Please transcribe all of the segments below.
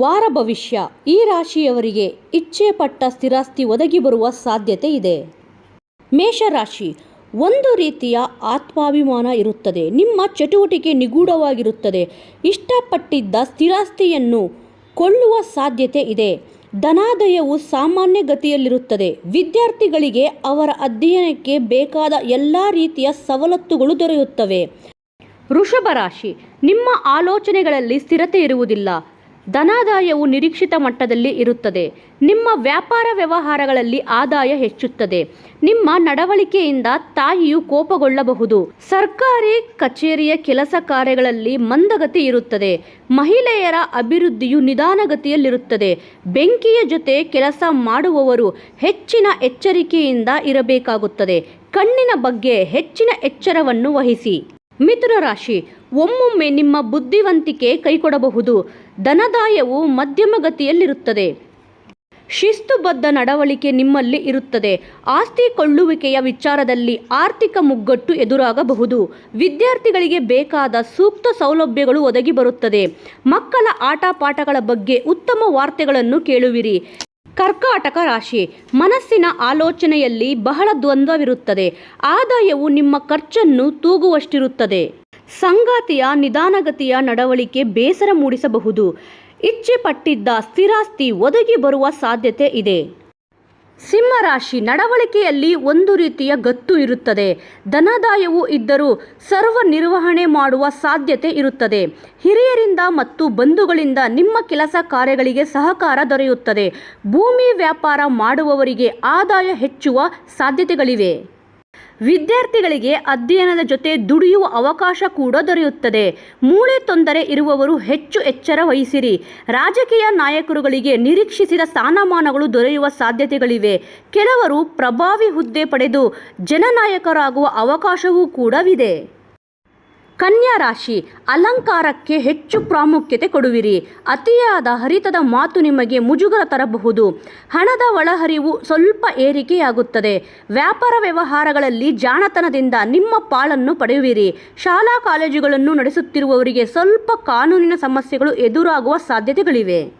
ವಾರ ಭವಿಷ್ಯ. ಈ ರಾಶಿಯವರಿಗೆ ಇಚ್ಛೆ ಪಟ್ಟ ಸ್ಥಿರಾಸ್ತಿ ಒದಗಿ ಬರುವ ಸಾಧ್ಯತೆ ಇದೆ. ಮೇಷರಾಶಿ, ಒಂದು ರೀತಿಯ ಆತ್ಮಾಭಿಮಾನ ಇರುತ್ತದೆ. ನಿಮ್ಮ ಚಟುವಟಿಕೆ ನಿಗೂಢವಾಗಿರುತ್ತದೆ. ಇಷ್ಟಪಟ್ಟಿದ್ದ ಸ್ಥಿರಾಸ್ತಿಯನ್ನು ಕೊಳ್ಳುವ ಸಾಧ್ಯತೆ ಇದೆ. ಧನಾದಯವು ಸಾಮಾನ್ಯ ಗತಿಯಲ್ಲಿರುತ್ತದೆ. ವಿದ್ಯಾರ್ಥಿಗಳಿಗೆ ಅವರ ಅಧ್ಯಯನಕ್ಕೆ ಬೇಕಾದ ಎಲ್ಲ ರೀತಿಯ ಸವಲತ್ತುಗಳು ದೊರೆಯುತ್ತವೆ. ವೃಷಭ ರಾಶಿ, ನಿಮ್ಮ ಆಲೋಚನೆಗಳಲ್ಲಿ ಸ್ಥಿರತೆ ಇರುವುದಿಲ್ಲ. ಧನಾದಾಯವು ನಿರೀಕ್ಷಿತ ಮಟ್ಟದಲ್ಲಿ ಇರುತ್ತದೆ. ನಿಮ್ಮ ವ್ಯಾಪಾರ ವ್ಯವಹಾರಗಳಲ್ಲಿ ಆದಾಯ ಹೆಚ್ಚುತ್ತದೆ. ನಿಮ್ಮ ನಡವಳಿಕೆಯಿಂದ ತಾಯಿಯು ಕೋಪಗೊಳ್ಳಬಹುದು. ಸರ್ಕಾರಿ ಕಚೇರಿಯ ಕೆಲಸ ಕಾರ್ಯಗಳಲ್ಲಿ ಮಂದಗತಿ ಇರುತ್ತದೆ. ಮಹಿಳೆಯರ ಅಭಿವೃದ್ಧಿಯು ನಿಧಾನಗತಿಯಲ್ಲಿರುತ್ತದೆ. ಬೆಂಕಿಯ ಜೊತೆ ಕೆಲಸ ಮಾಡುವವರು ಹೆಚ್ಚಿನ ಎಚ್ಚರಿಕೆಯಿಂದ ಇರಬೇಕಾಗುತ್ತದೆ. ಕಣ್ಣಿನ ಬಗ್ಗೆ ಹೆಚ್ಚಿನ ಎಚ್ಚರವನ್ನು ವಹಿಸಿ. ಮಿಥುನ ರಾಶಿ. ಒಮ್ಮೊಮ್ಮೆ ನಿಮ್ಮ ಬುದ್ಧಿವಂತಿಕೆ ಕೈಕೊಡಬಹುದು. ಧನದಾಯವು ಮಧ್ಯಮ ಗತಿಯಲ್ಲಿರುತ್ತದೆ. ಶಿಸ್ತುಬದ್ಧ ನಡವಳಿಕೆ ನಿಮ್ಮಲ್ಲಿ ಇರುತ್ತದೆ. ಆಸ್ತಿ ಕೊಳ್ಳುವಿಕೆಯ ವಿಚಾರದಲ್ಲಿ ಆರ್ಥಿಕ ಮುಗ್ಗಟ್ಟು ಎದುರಾಗಬಹುದು. ವಿದ್ಯಾರ್ಥಿಗಳಿಗೆ ಬೇಕಾದ ಸೂಕ್ತ ಸೌಲಭ್ಯಗಳು ಒದಗಿ ಬರುತ್ತದೆ. ಮಕ್ಕಳ ಆಟ ಪಾಠಗಳ ಬಗ್ಗೆ ಉತ್ತಮ ವಾರ್ತೆಗಳನ್ನು ಕೇಳುವಿರಿ. ಕರ್ಕಾಟಕ ರಾಶಿ. ಮನಸ್ಸಿನ ಆಲೋಚನೆಯಲ್ಲಿ ಬಹಳ ದ್ವಂದ್ವವಿರುತ್ತದೆ. ಆದಾಯವು ನಿಮ್ಮ ಖರ್ಚನ್ನು ತೂಗುವಷ್ಟಿರುತ್ತದೆ. ಸಂಗಾತಿಯ ನಿಧಾನಗತಿಯ ನಡವಳಿಕೆ ಬೇಸರ ಮೂಡಿಸಬಹುದು. ಇಚ್ಛೆ ಪಟ್ಟಿದ್ದ ಸ್ಥಿರಾಸ್ತಿ ಒದಗಿ ಬರುವ ಸಾಧ್ಯತೆ ಇದೆ. ಸಿಂಹರಾಶಿ ನಡವಳಿಕೆಯಲ್ಲಿ ಒಂದು ರೀತಿಯ ಗತ್ತು ಇರುತ್ತದೆ. ಧನದಾಯವು ಇದ್ದರೂ ಸರ್ವ ನಿರ್ವಹಣೆ ಮಾಡುವ ಸಾಧ್ಯತೆ ಇರುತ್ತದೆ. ಹಿರಿಯರಿಂದ ಮತ್ತು ಬಂಧುಗಳಿಂದ ನಿಮ್ಮ ಕೆಲಸ ಕಾರ್ಯಗಳಿಗೆ ಸಹಕಾರ ದೊರೆಯುತ್ತದೆ. ಭೂಮಿ ವ್ಯಾಪಾರ ಮಾಡುವವರಿಗೆ ಆದಾಯ ಹೆಚ್ಚುವ ಸಾಧ್ಯತೆಗಳಿವೆ. ವಿದ್ಯಾರ್ಥಿಗಳಿಗೆ ಅಧ್ಯಯನದ ಜೊತೆ ದುಡಿಯುವ ಅವಕಾಶ ಕೂಡ ದೊರೆಯುತ್ತದೆ. ಮೂಳೆ ತೊಂದರೆ ಇರುವವರು ಹೆಚ್ಚು ಎಚ್ಚರ ವಹಿಸಿರಿ. ರಾಜಕೀಯ ನಾಯಕರುಗಳಿಗೆ ನಿರೀಕ್ಷಿಸಿದ ಸ್ಥಾನಮಾನಗಳು ದೊರೆಯುವ ಸಾಧ್ಯತೆಗಳಿವೆ. ಕೆಲವರು ಪ್ರಭಾವಿ ಹುದ್ದೆ ಪಡೆದು ಜನನಾಯಕರಾಗುವ ಅವಕಾಶವೂ ಕೂಡವಿದೆ. ಕನ್ಯಾ ರಾಶಿ, ಅಲಂಕಾರಕ್ಕೆ ಹೆಚ್ಚು ಪ್ರಾಮುಖ್ಯತೆ ಕೊಡುವಿರಿ. ಅತಿಯಾದ ಹರಿತದ ಮಾತು ನಿಮಗೆ ಮುಜುಗರ ತರಬಹುದು. ಹಣದ ಒಳಹರಿವು ಸ್ವಲ್ಪ ಏರಿಕೆಯಾಗುತ್ತದೆ. ವ್ಯಾಪಾರ ವ್ಯವಹಾರಗಳಲ್ಲಿ ಜಾಣತನದಿಂದ ನಿಮ್ಮ ಪಾಲನ್ನು ಪಡೆಯುವಿರಿ. ಶಾಲಾ ಕಾಲೇಜುಗಳನ್ನು ನಡೆಸುತ್ತಿರುವವರಿಗೆ ಸ್ವಲ್ಪ ಕಾನೂನಿನ ಸಮಸ್ಯೆಗಳು ಎದುರಾಗುವ ಸಾಧ್ಯತೆಗಳಿವೆ.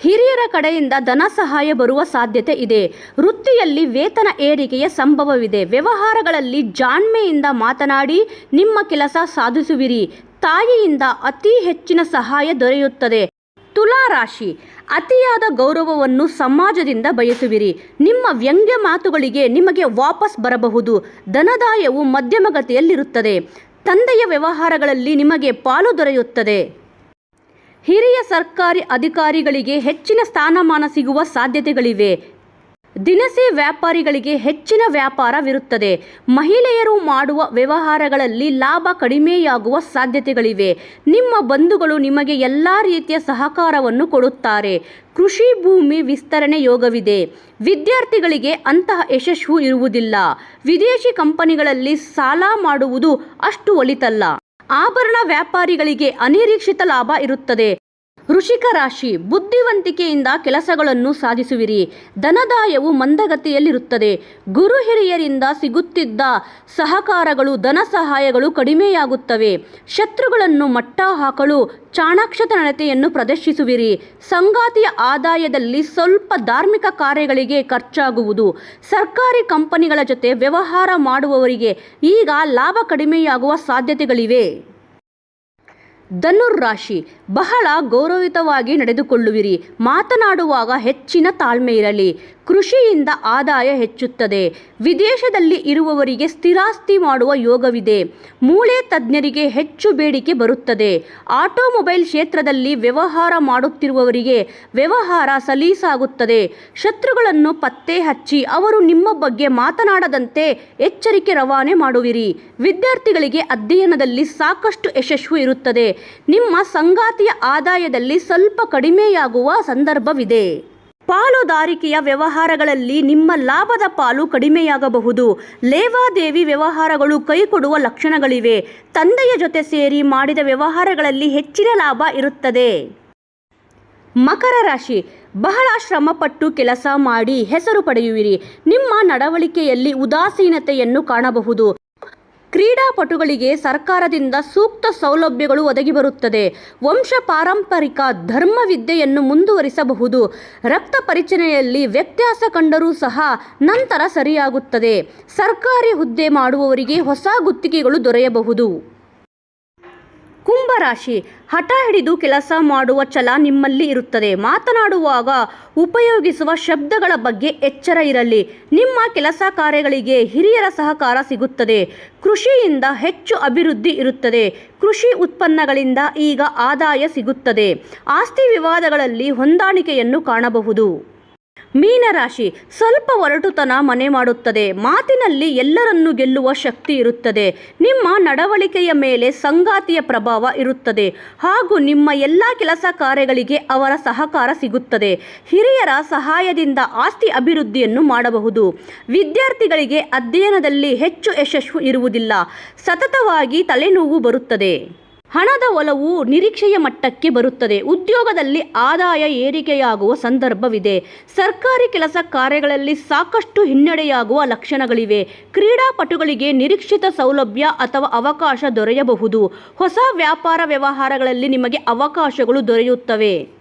ಹಿರಿಯರ ಕಡೆಯಿಂದ ಧನ ಸಹಾಯ ಬರುವ ಸಾಧ್ಯತೆ ಇದೆ. ವೃತ್ತಿಯಲ್ಲಿ ವೇತನ ಏರಿಕೆಯ ಸಂಭವವಿದೆ. ವ್ಯವಹಾರಗಳಲ್ಲಿ ಜಾಣ್ಮೆಯಿಂದ ಮಾತನಾಡಿ, ನಿಮ್ಮ ಕೆಲಸ ಸಾಧಿಸುವಿರಿ. ತಾಯಿಯಿಂದ ಅತಿ ಹೆಚ್ಚಿನ ಸಹಾಯ ದೊರೆಯುತ್ತದೆ. ತುಲಾ ರಾಶಿ, ಅತಿಯಾದ ಗೌರವವನ್ನು ಸಮಾಜದಿಂದ ಬಯಸುವಿರಿ. ನಿಮ್ಮ ವ್ಯಂಗ್ಯ ಮಾತುಗಳಿಗೆ ನಿಮಗೆ ವಾಪಸ್ ಬರಬಹುದು. ಧನದಾಯವು ಮಧ್ಯಮಗತಿಯಲ್ಲಿರುತ್ತದೆ. ತಂದೆಯ ವ್ಯವಹಾರಗಳಲ್ಲಿ ನಿಮಗೆ ಪಾಲು ದೊರೆಯುತ್ತದೆ. ಹಿರಿಯ ಸರ್ಕಾರಿ ಅಧಿಕಾರಿಗಳಿಗೆ ಹೆಚ್ಚಿನ ಸ್ಥಾನಮಾನ ಸಿಗುವ ಸಾಧ್ಯತೆಗಳಿವೆ. ದಿನಸಿ ವ್ಯಾಪಾರಿಗಳಿಗೆ ಹೆಚ್ಚಿನ ವ್ಯಾಪಾರವಿರುತ್ತದೆ. ಮಹಿಳೆಯರು ಮಾಡುವ ವ್ಯವಹಾರಗಳಲ್ಲಿ ಲಾಭ ಕಡಿಮೆಯಾಗುವ ಸಾಧ್ಯತೆಗಳಿವೆ. ನಿಮ್ಮ ಬಂಧುಗಳು ನಿಮಗೆ ಎಲ್ಲ ರೀತಿಯ ಸಹಕಾರವನ್ನು ಕೊಡುತ್ತಾರೆ. ಕೃಷಿ ಭೂಮಿ ವಿಸ್ತರಣೆ ಯೋಗವಿದೆ. ವಿದ್ಯಾರ್ಥಿಗಳಿಗೆ ಅಂತಹ ಯಶಸ್ಸು ಇರುವುದಿಲ್ಲ. ವಿದೇಶಿ ಕಂಪನಿಗಳಲ್ಲಿ ಸಾಲ ಮಾಡುವುದು ಅಷ್ಟು ಒಳಿತಲ್ಲ. ಆಭರಣ ವ್ಯಾಪಾರಿಗಳಿಗೆ ಅನಿರೀಕ್ಷಿತ ಲಾಭ ಇರುತ್ತದೆ. ವೃಷಿಕ ರಾಶಿ, ಬುದ್ಧಿವಂತಿಕೆಯಿಂದ ಕೆಲಸಗಳನ್ನು ಸಾಧಿಸುವಿರಿ ಧನದಾಯವು ಮಂದಗತಿಯಲ್ಲಿರುತ್ತದೆ. ಗುರು ಹಿರಿಯರಿಂದ ಸಿಗುತ್ತಿದ್ದ ಸಹಕಾರಗಳು, ಧನ ಸಹಾಯಗಳು ಕಡಿಮೆಯಾಗುತ್ತವೆ. ಶತ್ರುಗಳನ್ನು ಮಟ್ಟ ಹಾಕಲು ಚಾಣಾಕ್ಷತನತೆಯನ್ನು ಪ್ರದರ್ಶಿಸುವಿರಿ. ಸಂಗಾತಿಯ ಆದಾಯದಲ್ಲಿ ಸ್ವಲ್ಪ ಧಾರ್ಮಿಕ ಕಾರ್ಯಗಳಿಗೆ ಖರ್ಚಾಗುವುದು. ಸರ್ಕಾರಿ ಕಂಪನಿಗಳ ಜೊತೆ ವ್ಯವಹಾರ ಮಾಡುವವರಿಗೆ ಈಗ ಲಾಭ ಕಡಿಮೆಯಾಗುವ ಸಾಧ್ಯತೆಗಳಿವೆ. ಧನುರ್ ರಾಶಿ, ಬಹಳ ಗೌರವಿತವಾಗಿ ನಡೆದುಕೊಳ್ಳುವಿರಿ. ಮಾತನಾಡುವಾಗ ಹೆಚ್ಚಿನ ತಾಳ್ಮೆ ಇರಲಿ. ಕೃಷಿಯಿಂದ ಆದಾಯ ಹೆಚ್ಚುತ್ತದೆ. ವಿದೇಶದಲ್ಲಿ ಇರುವವರಿಗೆ ಸ್ಥಿರಾಸ್ತಿ ಮಾಡುವ ಯೋಗವಿದೆ. ಮೂಳೆ ತಜ್ಞರಿಗೆ ಹೆಚ್ಚು ಬೇಡಿಕೆ ಬರುತ್ತದೆ. ಆಟೋಮೊಬೈಲ್ ಕ್ಷೇತ್ರದಲ್ಲಿ ವ್ಯವಹಾರ ಮಾಡುತ್ತಿರುವವರಿಗೆ ವ್ಯವಹಾರ ಸಲೀಸಾಗುತ್ತದೆ. ಶತ್ರುಗಳನ್ನು ಪತ್ತೆ ಹಚ್ಚಿ ಅವರು ನಿಮ್ಮ ಬಗ್ಗೆ ಮಾತನಾಡದಂತೆ ಎಚ್ಚರಿಕೆ ರವಾನೆ ಮಾಡುವಿರಿ. ವಿದ್ಯಾರ್ಥಿಗಳಿಗೆ ಅಧ್ಯಯನದಲ್ಲಿ ಸಾಕಷ್ಟು ಯಶಸ್ಸು ಇರುತ್ತದೆ. ನಿಮ್ಮ ಸಂಗಾತಿಯ ಆದಾಯದಲ್ಲಿ ಸ್ವಲ್ಪ ಕಡಿಮೆಯಾಗುವ ಸಂದರ್ಭವಿದೆ. ಪಾಲುದಾರಿಕೆಯ ವ್ಯವಹಾರಗಳಲ್ಲಿ ನಿಮ್ಮ ಲಾಭದ ಪಾಲು ಕಡಿಮೆಯಾಗಬಹುದು. ಲೇವಾದೇವಿ ವ್ಯವಹಾರಗಳು ಕೈಕೊಡುವ ಲಕ್ಷಣಗಳಿವೆ. ತಂದೆಯ ಜೊತೆ ಸೇರಿ ಮಾಡಿದ ವ್ಯವಹಾರಗಳಲ್ಲಿ ಹೆಚ್ಚಿನ ಲಾಭ ಇರುತ್ತದೆ. ಮಕರ ರಾಶಿ, ಬಹಳ ಶ್ರಮಪಟ್ಟು ಕೆಲಸ ಮಾಡಿ ಹೆಸರು ಪಡೆಯುವಿರಿ. ನಿಮ್ಮ ನಡವಳಿಕೆಯಲ್ಲಿ ಉದಾಸೀನತೆಯನ್ನು ಕಾಣಬಹುದು. ಕ್ರೀಡಾಪಟುಗಳಿಗೆ ಸರ್ಕಾರದಿಂದ ಸೂಕ್ತ ಸೌಲಭ್ಯಗಳು ಒದಗಿ ಬರುತ್ತದೆ. ವಂಶ ಪಾರಂಪರಿಕ ಧರ್ಮವಿದ್ಯೆಯನ್ನು ಮುಂದುವರಿಸಬಹುದು. ರಕ್ತ ಪರಿಚನೆಯಲ್ಲಿ ವ್ಯತ್ಯಾಸ ಕಂಡರೂ ಸಹ ನಂತರ ಸರಿಯಾಗುತ್ತದೆ. ಸರ್ಕಾರಿ ಹುದ್ದೆ ಮಾಡುವವರಿಗೆ ಹೊಸ ಗುತ್ತಿಗೆಗಳು ದೊರೆಯಬಹುದು. ಕುಂಭರಾಶಿ ಹಠ ಹಿಡಿದು ಕೆಲಸ ಮಾಡುವ ಛಲ ನಿಮ್ಮಲ್ಲಿ ಇರುತ್ತದೆ. ಮಾತನಾಡುವಾಗ ಉಪಯೋಗಿಸುವ ಶಬ್ದಗಳ ಬಗ್ಗೆ ಎಚ್ಚರ ಇರಲಿ. ನಿಮ್ಮ ಕೆಲಸ ಕಾರ್ಯಗಳಿಗೆ ಹಿರಿಯರ ಸಹಕಾರ ಸಿಗುತ್ತದೆ. ಕೃಷಿಯಿಂದ ಹೆಚ್ಚು ಅಭಿವೃದ್ಧಿ ಇರುತ್ತದೆ. ಕೃಷಿ ಉತ್ಪನ್ನಗಳಿಂದ ಈಗ ಆದಾಯ ಸಿಗುತ್ತದೆ. ಆಸ್ತಿ ವಿವಾದಗಳಲ್ಲಿ ಹೊಂದಾಣಿಕೆಯನ್ನು ಕಾಣಬಹುದು. ಮೀನರಾಶಿ ಸ್ವಲ್ಪ ಒರಟುತನ ಮನೆ ಮಾಡುತ್ತದೆ. ಮಾತಿನಲ್ಲಿ ಎಲ್ಲರನ್ನು ಗೆಲ್ಲುವ ಶಕ್ತಿ ಇರುತ್ತದೆ. ನಿಮ್ಮ ನಡವಳಿಕೆಯ ಮೇಲೆ ಸಂಗಾತಿಯ ಪ್ರಭಾವ ಇರುತ್ತದೆ. ಹಾಗೂ ನಿಮ್ಮ ಎಲ್ಲ ಕೆಲಸ ಕಾರ್ಯಗಳಿಗೆ ಅವರ ಸಹಕಾರ ಸಿಗುತ್ತದೆ. ಹಿರಿಯರ ಸಹಾಯದಿಂದ ಆಸ್ತಿ ಅಭಿವೃದ್ಧಿಯನ್ನು ಮಾಡಬಹುದು. ವಿದ್ಯಾರ್ಥಿಗಳಿಗೆ ಅಧ್ಯಯನದಲ್ಲಿ ಹೆಚ್ಚು ಯಶಸ್ಸು ಇರುವುದಿಲ್ಲ. ಸತತವಾಗಿ ತಲೆನೋವು ಬರುತ್ತದೆ. ಹಣದ ಒಲವು ನಿರೀಕ್ಷೆಯ ಮಟ್ಟಕ್ಕೆ ಬರುತ್ತದೆ. ಉದ್ಯೋಗದಲ್ಲಿ ಆದಾಯ ಏರಿಕೆಯಾಗುವ ಸಂದರ್ಭವಿದೆ. ಸರ್ಕಾರಿ ಕೆಲಸ ಕಾರ್ಯಗಳಲ್ಲಿ ಸಾಕಷ್ಟು ಹಿನ್ನಡೆಯಾಗುವ ಲಕ್ಷಣಗಳಿವೆ. ಕ್ರೀಡಾಪಟುಗಳಿಗೆ ನಿರೀಕ್ಷಿತ ಸೌಲಭ್ಯ ಅಥವಾ ಅವಕಾಶ ದೊರೆಯಬಹುದು. ಹೊಸ ವ್ಯಾಪಾರ ವ್ಯವಹಾರಗಳಲ್ಲಿ ನಿಮಗೆ ಅವಕಾಶಗಳು ದೊರೆಯುತ್ತವೆ.